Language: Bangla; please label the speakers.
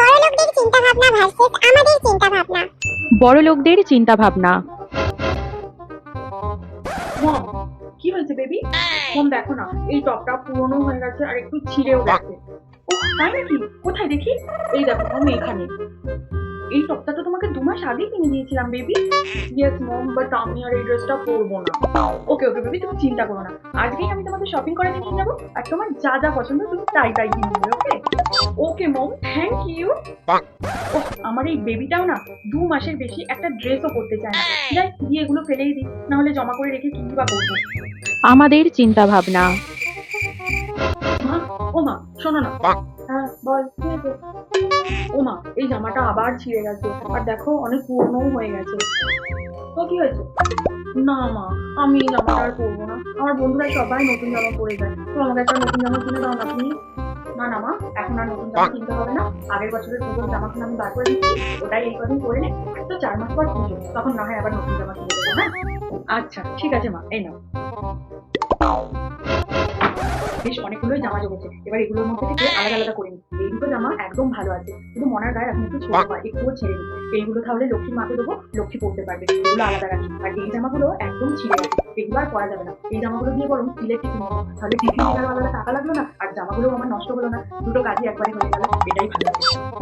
Speaker 1: বড়লোকদের চিন্তা ভাবনা ভার্সেস আমাদের চিন্তা ভাবনা
Speaker 2: বড় লোকদের চিন্তা ভাবনা
Speaker 3: মম কি হয়েছে বেবি মম দেখো না এই টপটা পুরনো হয়ে গেছে আর একটু ছিঁড়েও গেছে। ও তাই নাকি? কোথায় দেখি? এই দেখো মম এখানে। এই টপটা তো তোমাকে দু মাস আগেই কিনে দিয়েছিলাম বেবি ইয়েস মম বাট আমি আর এই ড্রেসটা পরবো না। ওকে ওকে বেবি তুমি চিন্তা করো না। আজকেই আমি তোমাকে শপিং করে নিয়ে যাব আর তোমার যা যা পছন্দ তুমি তাই তাই কিনে ওকে মম থ্যাংক ইউ ও আমার এই বেবিটাও না দু মাসের বেশি একটা ড্রেসও করতে চায় না। যাই দিয়ে এগুলো ফেলেই দিই না হলে জমা করে রেখে কি বা করব?
Speaker 2: আমাদের চিন্তা ভাবনা।
Speaker 3: ও মা শোনো না। হ্যাঁ বল ও মা এই জামাটা আবার ছিঁড়ে গেছে আর দেখো অনেক পুরনোও হয়ে গেছে। তো কি হয়েছে? না মা আমি এই জামাটা আর পরবো না। আমার বন্ধুরা সবাই নতুন জামা পরে যায়। তো আমাকে একটা নতুন জামা কিনে দাও না প্লিজ না না মা এখন আর নতুন জামা কিনতে হবে না। আগের বছরের পুজোর জামা কিনে আমি বার করে দিচ্ছি ওটাই এই কদিন পরে নে তো চার মাস পর পুজো তখন না হয় আবার নতুন জামা কিনে দেবো হ্যাঁ? আচ্ছা ঠিক আছে মা এই নাও। বেশ অনেকগুলোই জামা জমেছে। এবার এগুলোর মধ্যে থেকে আলাদা আলাদা করে নিই এই দুটো জামা একদম ভালো আছে শুধু মনার গায়ে এখন একটু ছোট হয় একটুও ছেড়ে দিই এইগুলো তাহলে লক্ষ্মীর মাকে দেবো লক্ষ্মী পড়তে পারবে এগুলো আলাদা রাখি। আর এই জামাগুলো একদম ছিঁড়ে গেছে। এগুলো আর যাবে না। এই জামাগুলো দিয়ে বরং স্টিলের টিফিন নেব তাহলে টিফিন আলাদা টাকা লাগল না, আর জামাগুলো আমার নষ্ট হলো না। দুটো কাজই একবারে হয়ে গেল, এটাই ভালো